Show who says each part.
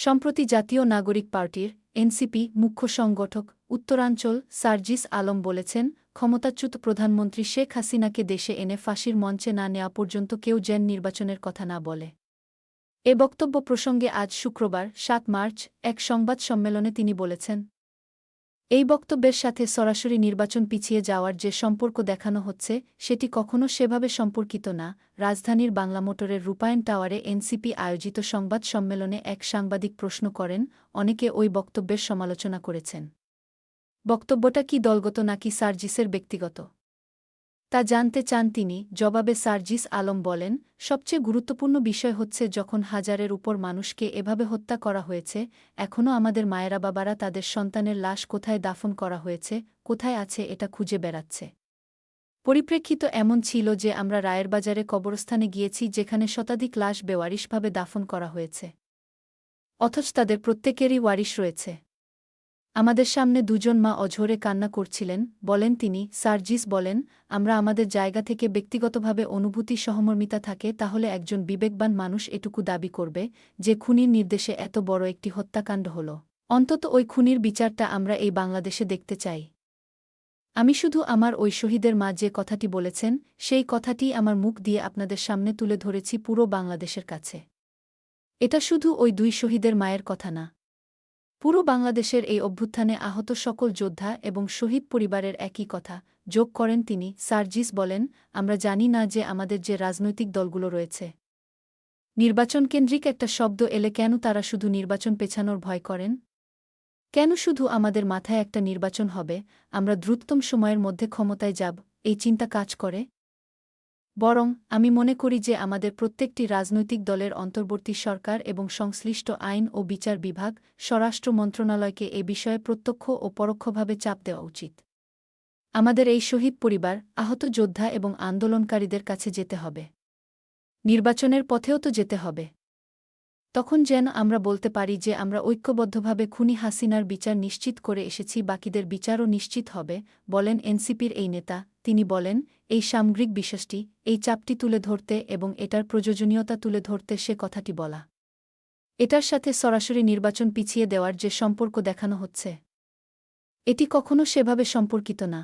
Speaker 1: সম্প্রতি জাতীয় নাগরিক পার্টির এনসিপি মুখ্য সংগঠক উত্তরাঞ্চল সার্জিস আলম বলেছেন, ক্ষমতাচ্যুত প্রধানমন্ত্রী শেখ হাসিনাকে দেশে এনে ফাঁসির মঞ্চে না নেওয়া পর্যন্ত কেউ জেন নির্বাচনের কথা না বলে। এ বক্তব্য প্রসঙ্গে আজ শুক্রবার, সাত মার্চ, এক সংবাদ সম্মেলনে তিনি বলেছেন এই বক্তব্যের সাথে সরাসরি নির্বাচন পিছিয়ে যাওয়ার যে সম্পর্ক দেখানো হচ্ছে, সেটি কখনও সেভাবে সম্পর্কিত না, রাজধানীর বাংলা মোটরের রূপায়ণ টাওয়ারে এনসিপি আয়োজিত সংবাদ সম্মেলনে এক সাংবাদিক প্রশ্ন করেন, অনেকে ওই বক্তব্যের সমালোচনা করেছেন। বক্তব্যটা কি দলগত নাকি সার্জিসের ব্যক্তিগত? তা জানতে চান তিনি, জবাবে সার্জিস আলম বলেন, সবচেয়ে গুরুত্বপূর্ণ বিষয় হচ্ছে যখন হাজারের উপর মানুষকে এভাবে হত্যা করা হয়েছে এখনও আমাদের মায়েরা বাবারা তাদের সন্তানের লাশ কোথায় দাফন করা হয়েছে, কোথায় আছে এটা খুঁজে বেড়াচ্ছে। পরিপ্রেক্ষিত এমন ছিল যে আমরা রায়ের বাজারে কবরস্থানে গিয়েছি যেখানে শতাধিক লাশ বেওয়ারিশভাবে দাফন করা হয়েছে। অথচ তাদের প্রত্যেকেরই ওয়ারিশ রয়েছে। আমাদের সামনে দুজন মা অঝোরে কান্না করছিলেন, বলেন তিনি, সার্জিস, বলেন, আমরা আমাদের জায়গা থেকে ব্যক্তিগতভাবে অনুভূতি সহমর্মিতা থাকে, তাহলে একজন বিবেকবান মানুষ এটুকু দাবি করবে যে খুনির নির্দেশে এত বড় একটি হত্যাকাণ্ড হল। অন্তত ওই খুনির বিচারটা আমরা এই বাংলাদেশে দেখতে চাই। আমি শুধু আমার ওই শহীদের মা যে কথাটি বলেছেন, সেই কথাটি আমার মুখ দিয়ে আপনাদের সামনে তুলে ধরেছি পুরো বাংলাদেশের কাছে। এটা শুধু ওই দুই শহীদের মায়ের কথা না। পুরো বাংলাদেশের এই অভ্যুত্থানে আহত সকল যোদ্ধা এবং শহীদ পরিবারের একই কথা, যোগ করেন তিনি, সার্জিস বলেন, আমরা জানি না যে আমাদের যে রাজনৈতিক দলগুলো রয়েছে। নির্বাচন কেন্দ্রিক একটা শব্দ এলে কেন তারা শুধু নির্বাচন পেছানোর ভয় করেন? কেন শুধু আমাদের মাথায় একটা নির্বাচন হবে? আমরা দ্রুততম সময়ের মধ্যে ক্ষমতায় যাব, এই চিন্তা কাজ করে? বরং আমি মনে করি যে আমাদের প্রত্যেকটি রাজনৈতিক দলের অন্তর্বর্তী সরকার এবং সংশ্লিষ্ট আইন ও বিচার বিভাগ, স্বরাষ্ট্র মন্ত্রণালয়কে এ বিষয়ে প্রত্যক্ষ ও পরোক্ষভাবে চাপ দেওয়া উচিত। আমাদের এই শহীদ পরিবার, আহত যোদ্ধা এবং আন্দোলনকারীদের কাছে যেতে হবে। নির্বাচনের পথেও তো যেতে হবে। তখন যেন আমরা বলতে পারি যে আমরা ঐক্যবদ্ধভাবে খুনি হাসিনার বিচার নিশ্চিত করে এসেছি, বাকিদের বিচারও নিশ্চিত হবে, বলেন এনসিপির এই নেতা তিনি বলেন, এই সামগ্রিক বিশ্বাসটি, এই চাপটি তুলে ধরতে এবং এটার প্রয়োজনীয়তা তুলে ধরতে সে কথাটি বলা। এটার সাথে সরাসরি নির্বাচন পিছিয়ে দেওয়ার যে সম্পর্ক দেখানো হচ্ছে, এটি কখনও সেভাবে সম্পর্কিত না।